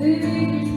You.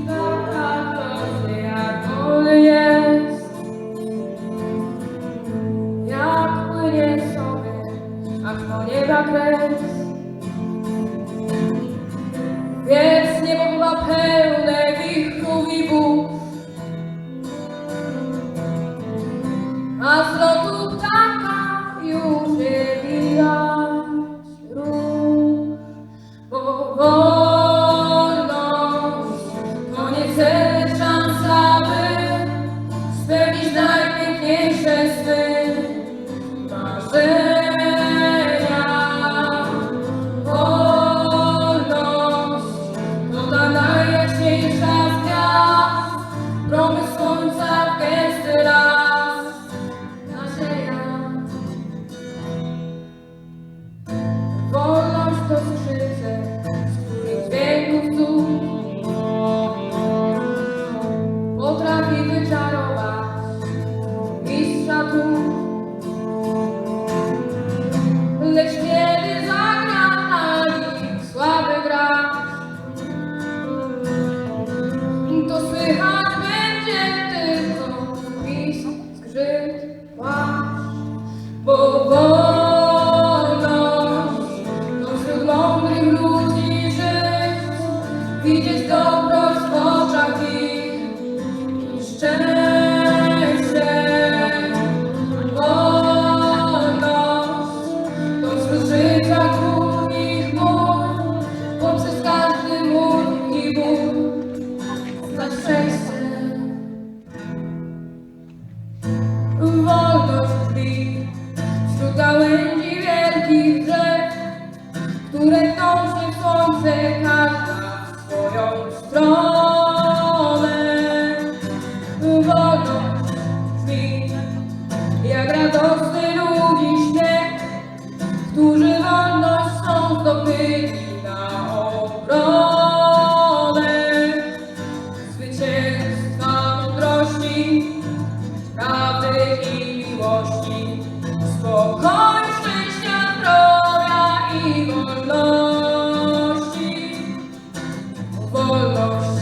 lecz nie gałęzi wielkich drzew, które toczy w słońce każda w swoją stronę. Wolno brzmi, jak radosny ludzi śmiech, którzy wolność są zdobyli na obronę. Zwycięstwa mądrości, prawdy i miłości, spokojności. full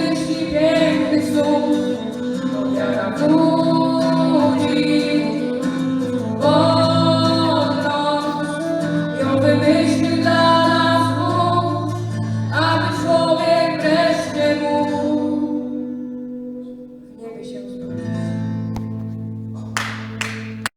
grande.